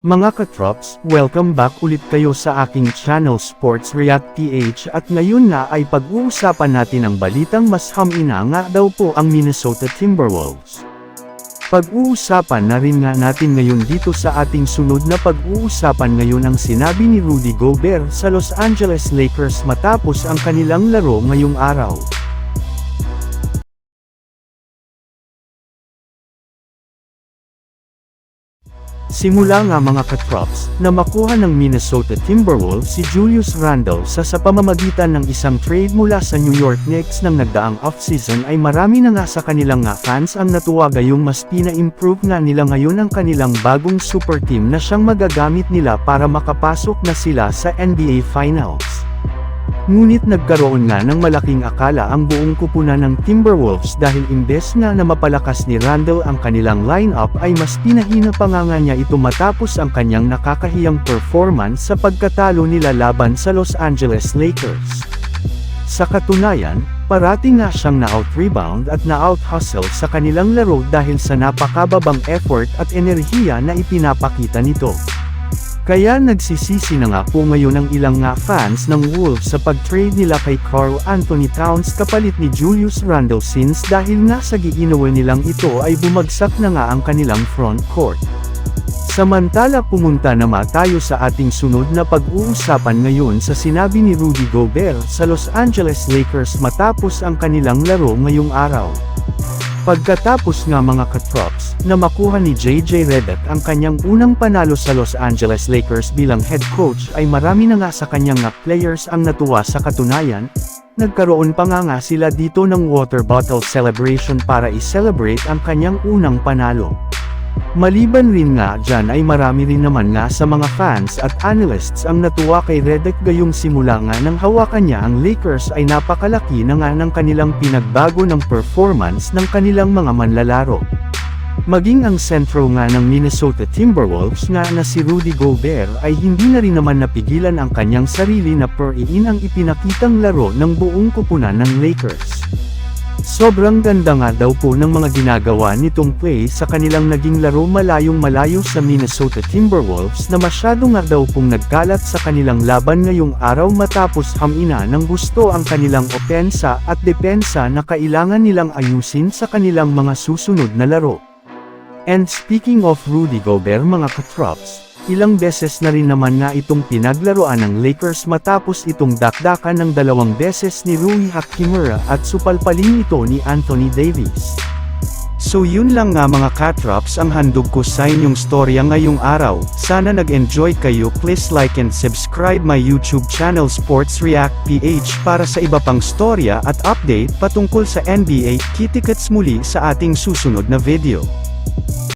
Mga katrops, welcome back ulit kayo sa aking channel Sports React PH at ngayon na ay pag-uusapan natin ang balitang mas hamina nga daw po ang Minnesota Timberwolves. Pag-uusapan na rin nga natin ngayon dito sa ating sunod na pag-uusapan ngayon ang sinabi ni Rudy Gobert sa Los Angeles Lakers matapos ang kanilang laro ngayong araw. Simula nga mga katrops, na makuha ng Minnesota Timberwolves si Julius Randle sa sa pamamagitan ng isang trade mula sa New York Knicks ng nagdaang offseason ay marami na nga sa kanilang nga fans ang natuwa gayong mas pina-improve nga nila ngayon ang kanilang bagong super team na siyang magagamit nila para makapasok na sila sa NBA Finals. Ngunit nagkaroon nga ng malaking akala ang buong kupunan ng Timberwolves dahil imbes nga na mapalakas ni Randle ang kanilang lineup ay mas pinahina pa nga nga niya ito matapos ang kanyang nakakahiyang performance sa pagkatalo nila laban sa Los Angeles Lakers. Sa katunayan, parati nga siyang na-out-rebound at na-out-hustle sa kanilang laro dahil sa napakababang effort at enerhiya na ipinapakita nito. Kaya nagsisisi na nga po ngayon ang ilang nga fans ng Wolves sa pag-trade nila kay Carl Anthony Towns kapalit ni Julius Randle since dahil nga sa giinawa nilang ito ay bumagsak na nga ang kanilang front court. Samantala pumunta naman tayo sa ating sunod na pag-uusapan ngayon sa sinabi ni Rudy Gobert sa Los Angeles Lakers matapos ang kanilang laro ngayong araw. Pagkatapos nga mga katrops, na makuha ni JJ Redick ang kanyang unang panalo sa Los Angeles Lakers bilang head coach ay marami na nga sa kanyang nga players ang natuwa sa katunayan, nagkaroon pa nga nga sila dito ng water bottle celebration para i-celebrate ang kanyang unang panalo. Maliban rin nga dyan ay marami rin naman nga sa mga fans at analysts ang natuwa kay Redick gayong simula nga nang hawakan niya ang Lakers ay napakalaki na nga ng kanilang pinagbago ng performance ng kanilang mga manlalaro. Maging ang sentro nga ng Minnesota Timberwolves nga na si Rudy Gobert ay hindi na rin naman napigilan ang kanyang sarili na per-in ang ipinakitang laro ng buong kupunan ng Lakers. Sobrang ganda nga daw po ng mga ginagawa nitong play sa kanilang naging laro malayong malayo sa Minnesota Timberwolves na masyado nga daw pong nagkalat sa kanilang laban ngayong araw matapos hamina ng gusto ang kanilang opensa at depensa na kailangan nilang ayusin sa kanilang mga susunod na laro. And speaking of Rudy Gobert mga katrops, ilang beses na rin naman nga itong pinaglaruan ng Lakers matapos itong dakdakan ng dalawang beses ni Rui Hachimura at supalpaling ito ni Anthony Davis. So yun lang nga mga katrops ang handog ko sa inyong storya ngayong araw, sana nag-enjoy kayo please like and subscribe my YouTube channel Sports React PH para sa iba pang storya at update patungkol sa NBA, kitikets muli sa ating susunod na video.